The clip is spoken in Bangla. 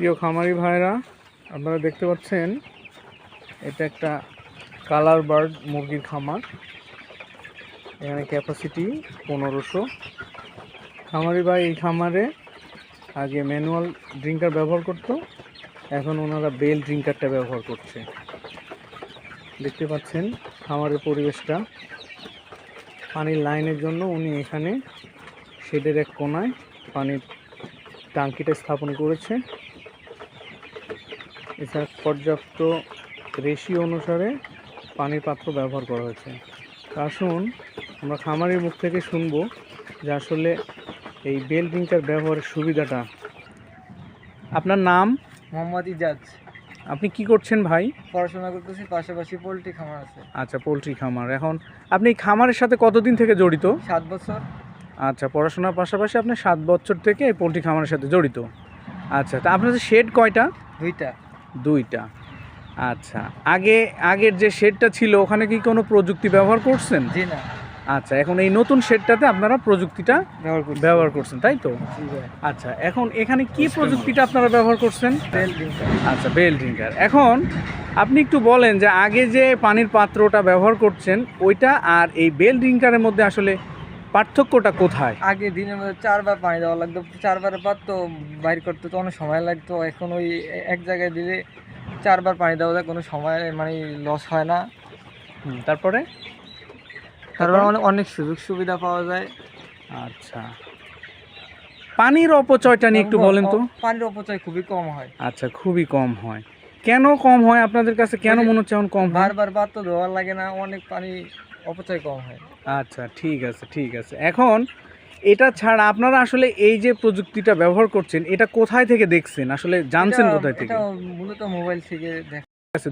প্রিয় খামারি ভাইরা, আপনারা দেখতে পাচ্ছেন, এটা একটা কালার বার্ড মুরগির খামার। এখানে ক্যাপাসিটি পনেরোশো। খামারি ভাই এই খামারে আগে ম্যানুয়াল ড্রিঙ্কার ব্যবহার করতো, এখন ওনারা বেল ড্রিঙ্কারটা ব্যবহার করছে। দেখতে পাচ্ছেন খামারের পরিবেশটা। পানির লাইনের জন্য উনি এখানে শেডের এক কোনায় পানির টাঙ্কিটা স্থাপন করেছে। এছাড়া পর্যাপ্ত রেশিও অনুসারে পানির পাত্র ব্যবহার করা হয়েছে। আসুন আমরা খামারের মুখ থেকে শুনব যে আসলে এই বেল ড্রিঙ্কার ব্যবহারের সুবিধাটা। আপনার নাম? মোহাম্মদ ইজাজ। আপনি কি করছেন ভাই? পড়াশোনা করতেছি পাশাপাশি পোলট্রি খামার আছে। আচ্ছা পোলট্রি খামার। এখন আপনি এই খামারের সাথে কতদিন থেকে জড়িত? সাত বছর। আচ্ছা পড়াশোনার পাশাপাশি আপনি সাত বছর থেকে এই পোলট্রি খামারের সাথে জড়িত। আচ্ছা তা আপনাদের শেড কয়টা? দুইটা। দুইটা। আচ্ছা আগে আগের যে শেডটা ছিল ওখানে কি কোনো প্রযুক্তি ব্যবহার করছেন? জি না। আচ্ছা এখন এই নতুন শেডটাতে আপনারা প্রযুক্তিটা ব্যবহার করছেন। তাই তো? আচ্ছা এখন এখানে কি প্রযুক্তিটা আপনারা ব্যবহার করছেন? আচ্ছা বেল ড্রিঙ্কার এখন আপনি একটু বলেন যে আগে যে পানির পাত্রটা ব্যবহার করছেন ওইটা আর এই বেল ড্রিঙ্কারের মধ্যে আসলে পার্থক্যটা কোথায়? আগে দিনের মধ্যে চারবার পানি দেওয়া লাগতো চারবার পর তো বাইর করতে তো অনেক সময় লাগতো। এখন ওই এক জায়গায় দিলে চারবার পানি দেওয়া যায় কোনো সময় মানে লস হয় না। তারপরে? তারপর অনেক অনেক সুযোগ সুবিধা পাওয়া যায়। আচ্ছা। পানির অপচয়টা নিয়ে একটু বলেন তো। পানির অপচয় খুবই কম হয়। আচ্ছা খুবই কম হয়। কেন কম হয় আপনাদের কাছে? কেন মনে হচ্ছে এখন কম বারবার বারবার তো ধোয়া লাগে না অনেক পানি অপচয় কম হয়। আচ্ছা ঠিক আছে ঠিক আছে। এখন এটা ছাড়া আপনারা আসলে এই যে প্রযুক্তিটা ব্যবহার করছেন এটা কোথায় থেকে দেখছেন? আসলে জানছেন কোথায় থেকে? মূলত মোবাইল থেকে দেখ আছে